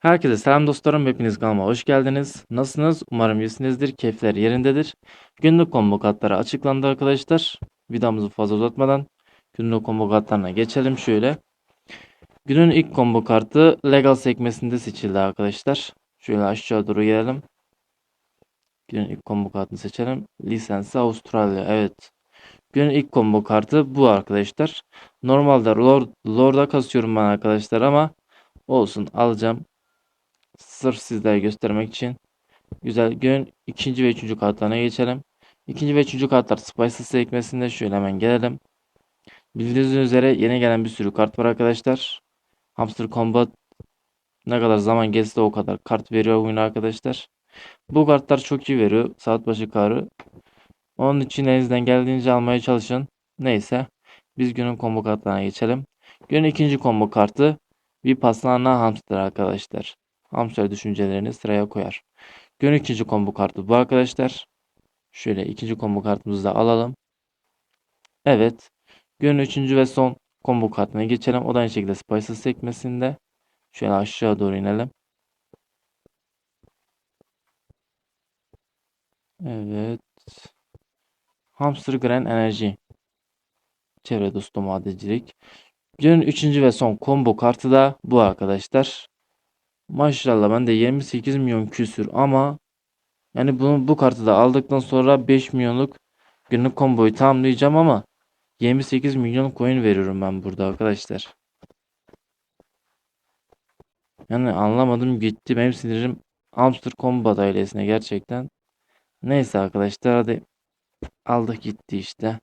Herkese selam dostlarım. Hepiniz kanalıma hoş geldiniz. Nasılsınız? Umarım iyisinizdir. Keyifler yerindedir. Günlük combo açıklandı arkadaşlar. Videomuzu fazla uzatmadan günlük combo geçelim şöyle. Günün ilk combo kartı legal sekmesinde seçildi arkadaşlar. Şöyle aşağı doğru gelelim. Günün ilk combo kartını seçelim. Lisansı Avustralya. Evet. Günün ilk combo kartı bu arkadaşlar. Normalde Lord, Lord'a kasıyorum ben arkadaşlar ama olsun alacağım. Sırf sizlere göstermek için. Güzel. Gün ikinci ve üçüncü kartlarına geçelim. İkinci ve üçüncü kartlar Spices sekmesinde şöyle hemen gelelim. Bildiğiniz üzere yeni gelen bir sürü kart var arkadaşlar. Hamster Combat ne kadar zaman geçse o kadar kart veriyor oyuna arkadaşlar. Bu kartlar çok iyi veriyor. Saat başı karı. Onun için elinizden geldiğince almaya çalışın. Neyse. Biz günün combo kartlarına geçelim. Günün ikinci combo kartı bir paslana hamster arkadaşlar. Hamster düşüncelerini sıraya koyar. Gün ikinci combo kartı bu arkadaşlar. Şöyle ikinci combo kartımızı da alalım. Evet. Gün üçüncü ve son combo kartına geçelim. O da aynı şekilde Spices sekmesinde. Şöyle aşağı doğru inelim. Evet. Hamster Grand Enerji. Çevre dostu madencilik. Günün üçüncü ve son combo kartı da bu arkadaşlar. Maşallah ben de 28 milyon küsür ama yani bunu bu kartı da aldıktan sonra 5 milyonluk günlük komboyu tamamlayacağım ama 28 milyon coin veriyorum ben burada arkadaşlar. Yani anlamadım gitti benim sinirim Hamster Combat ailesine gerçekten. Neyse arkadaşlar hadi aldık gitti işte.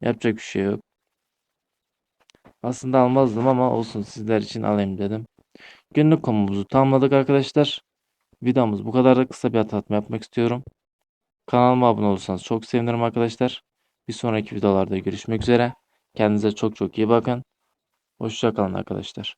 Yapacak bir şey yok. Aslında almazdım ama olsun sizler için alayım dedim. Günlük konumuzu tamamladık arkadaşlar. Videomuz bu kadar da kısa bir hatırlatma yapmak istiyorum. Kanalıma abone olursanız çok sevinirim arkadaşlar. Bir sonraki videolarda görüşmek üzere. Kendinize çok çok iyi bakın. Hoşçakalın arkadaşlar.